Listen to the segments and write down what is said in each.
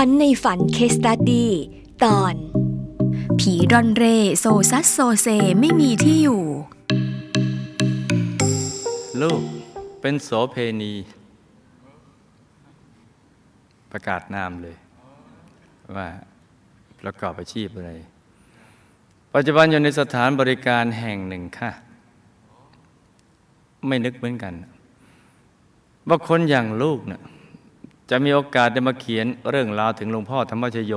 ฝันในฝันเคสตัดดี้ตอน ผีรอนเร่โซซัสโซเซไม่มีที่อยู่ ลูกเป็นโสเพณี ประกาศนามเลย ว่าประกอบอาชีพอะไร ปัจจุบันอยู่ในสถานบริการแห่งหนึ่งค่ะ ไม่นึกเหมือนกันว่าคนอย่างลูกเนี่ย จะมีโอกาสได้มาเขียนเรื่องราวถึงหลวงพ่อธรรมชโย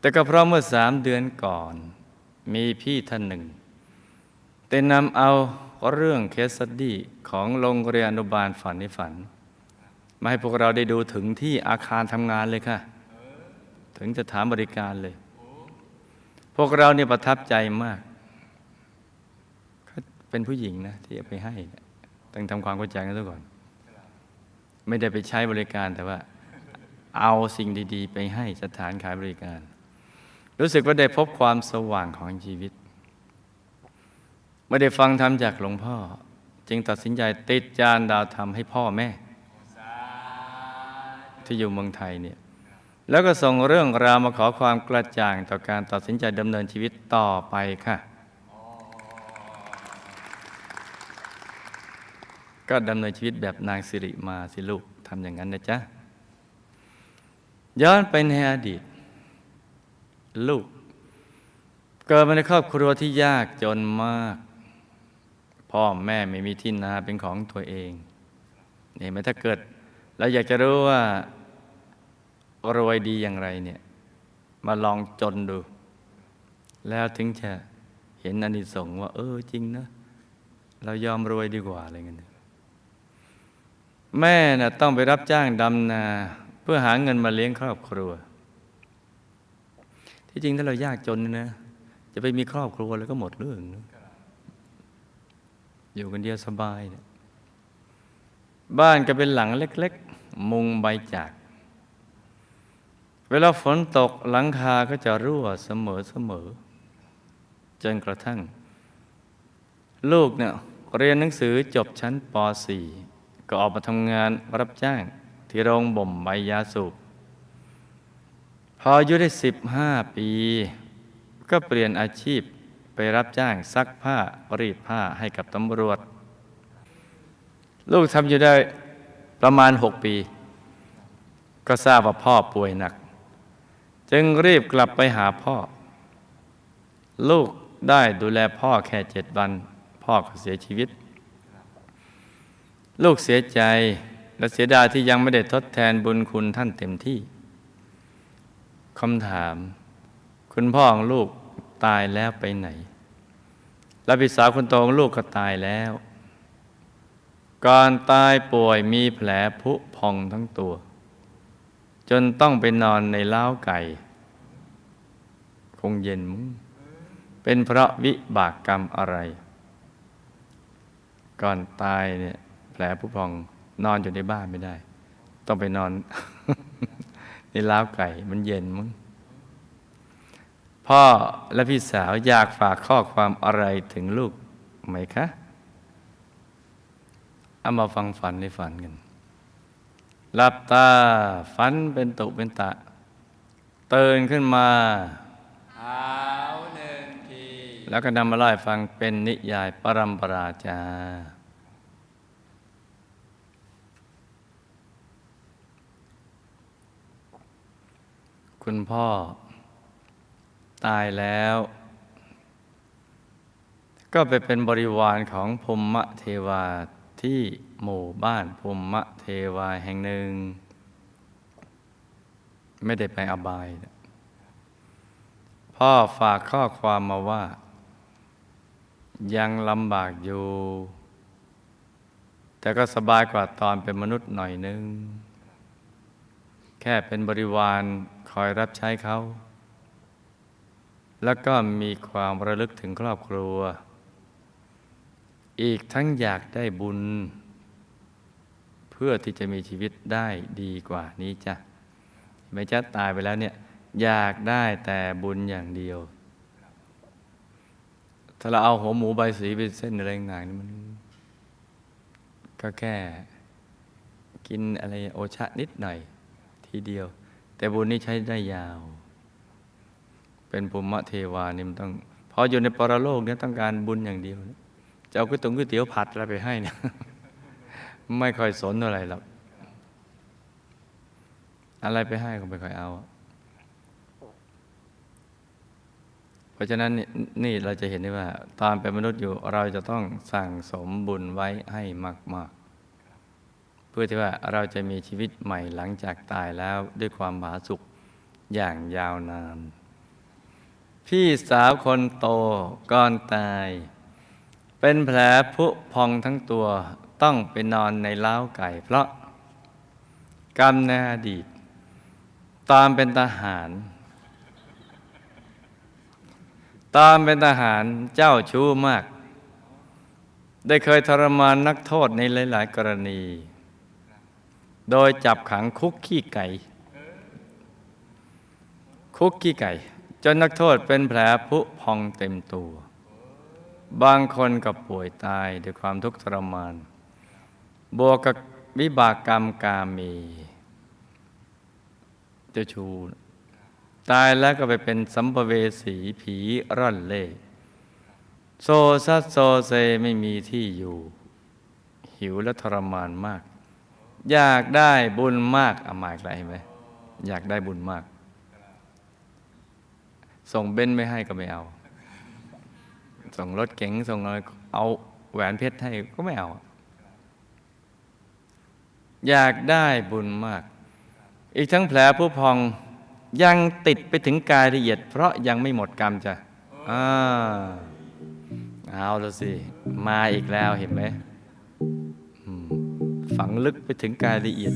แต่ก็เพราะเมื่อสามเดือนก่อน มีพี่ท่านหนึ่งแต่นำเอาเรื่องเคสสตดี้ของโรงเรียนอนุบาลฝันในฝัน มาให้พวกเราได้ดูถึงที่อาคารทำงานเลยค่ะ ถึงจะถามบริการเลย พวกเราเนี่ยประทับใจมากเป็นผู้หญิงนะที่เอาไปให้ต้องทำความเข้าใจกันซะก่อน ไม่ได้ไปใช้บริการแต่ว่า เอาสิ่งดี ๆ ไปให้สถานขายบริการ รู้สึกว่าได้พบความสว่างของชีวิตไม่ได้ฟังธรรมจากหลวงพ่อ จึงตัดสินใจติดจานดาวธรรมให้พ่อแม่ ที่อยู่เมืองไทยเนี่ยแล้วก็ส่งเรื่องราวมาขอความกระจ่างต่อการตัดสินใจดำเนินชีวิตต่อไปค่ะ ก็ดำเนินชีวิตแบบนางสิริมาสิลูกทำอย่างนั้นนะจ๊ะ ย้อนไปในอดีต ลูก เกิดมาในครอบครัวที่ยากจนมาก พ่อแม่ไม่มีที่นาเป็นของตัวเองเนี่ยไหมถ้าเกิดเราอยากจะรู้ว่ารวยดีอย่างไรเนี่ย มาลองจนดู แล้วถึงจะเห็นอานิสงส์ว่า เออจริงนะ เรายอมรวยดีกว่าอะไรเงี้ย แม่น่ะต้องไปรับจ้างดำนา เพื่อหาเงินมาเลี้ยงครอบครัว ที่จริงถ้าเรายากจนนะ จะไปมีครอบครัวแล้วก็หมดเรื่องนะอยู่กันเดียวสบายนะบ้านก็เป็นหลังเล็ก ๆ มุงใบจาก เวลาฝนตกหลังคาก็จะรั่วเสมอเสมอจนกระทั่ง ลูกเนี่ยเรียนหนังสือจบชั้นป .4 ก็ออกมาทำงานรับจ้างที่โรงบ่มใบยาสูบพออายุได้สิบห้าปี ก็เปลี่ยนอาชีพไปรับจ้างซักผ้ารีดผ้าให้กับตำรวจ ลูกทำอยู่ได้ประมาณหกปี ก็ทราบว่าพ่อป่วยหนัก จึงรีบกลับไปหาพ่อ ลูกได้ดูแลพ่อแค่เจ็ดวัน พ่อก็เสียชีวิต ลูกเสียใจและเสียดายที่ยังไม่ได้ทดแทนบุญคุณท่านเต็มที่คำถาม คุณพ่อของลูกตายแล้วไปไหน และพี่สาวคนโตของลูกก็ตายแล้ว ก่อนตายป่วยมีแผลผุพองทั้งตัว จนต้องไปนอนในเล้าไก่ คงเย็นมุ้งเป็นเพราะวิบากกรรมอะไร ก่อนตายเนี่ย แผลผุพองนอนอยู่ในบ้านไม่ได้ ต้องไปนอนในล้าวไก่มันเย็นมึงพ่อและพี่สาวอยากฝากข้อความอะไรถึงลูกไหมคะเอามาฟังฝันในฝันกันหลับตาฝันเป็นตุเป็นตะเตือนขึ้นมาหาวหนึ่งที แล้วก็นำมาเล่าให้ฟังเป็นนิยายปรัมปราจา คุณพ่อ ตายแล้ว ก็ไปเป็นบริวารของพมมะเทวาที่หมู่บ้านพมมะเทวาแห่งหนึ่ง ไม่ได้ไปอบาย พ่อฝากข้อความมาว่า ยังลำบากอยู่ แต่ก็สบายกว่าตอนเป็นมนุษย์หน่อยนึง แค่เป็นบริวาร คอยรับใช้เขา แล้วก็มีความระลึกถึงครอบครัว อีกทั้งอยากได้บุญ เพื่อที่จะมีชีวิตได้ดีกว่านี้จ้ะไม่จะตายไปแล้วเนี่ยอยากได้แต่บุญอย่างเดียว ถ้าเราเอาหัวหมูใบสีเป็นเส้นอะไรต่างๆนี่มันก็แค่กินอะไรโอชะนิดหน่อยทีเดียว แต่บุญนี้ใช้ได้ยาว เป็นภูมิเทวานี่มันต้องพออยู่ในปรโลกเนี่ยต้องการบุญอย่างเดียวนะจะเอาก๋วยตงก๋วยเตี๋ยวผัดอะไรไปให้เนี่ยไม่ค่อยสนเท่าไรหรอกอะไรไปให้ก็ไม่ค่อยเอา เพราะฉะนั้นนี่เราจะเห็นได้ว่า ตอนเป็นมนุษย์อยู่เราจะต้องสั่งสมบุญไว้ให้มาก ๆ พื่อที่ว่าเราจะมีชีวิตใหม่หลังจากตายแล้วด้วยความผาสุกอย่างยาวนาน พี่สาวคนโตก่อนตาย เป็นแผลผุพองทั้งตัวต้องไปนอนในเล้าไก่ เพราะกรรมในอดีต ตามเป็นทหาร ตามเป็นทหารเจ้าชู้มาก ได้เคยทรมานนักโทษในหลาย ๆ กรณี โดยจับขังคุกขี้ไก่ คุกขี้ไก่ จนนักโทษเป็นแผลผุพองเต็มตัว บางคนก็ป่วยตายด้วยความทุกข์ทรมาน บวกกับวิบากกรรมกามีเจ้าชูตายแล้วก็ไปเป็นสัมภเวสีผีร่อนเล่โซซัสโซเซไม่มีที่อยู่ หิวและทรมานมาก อยากได้บุญมากอามาอีกแล้วเห็นไหมอยากได้บุญมาก ส่งเบ้นไม่ให้ก็ไม่เอา ส่งรถเก๋งส่งอะไรเอาแหวนเพชรให้ก็ไม่เอา อยากได้บุญมาก อีกทั้งแผลผู้พองยังติดไปถึงกายละเอียด เพราะยังไม่หมดกรรมจ้ะอ่าเอาแล้วสิ มาอีกแล้วเห็นไหม ฝังลึกไปถึงกายละเอียด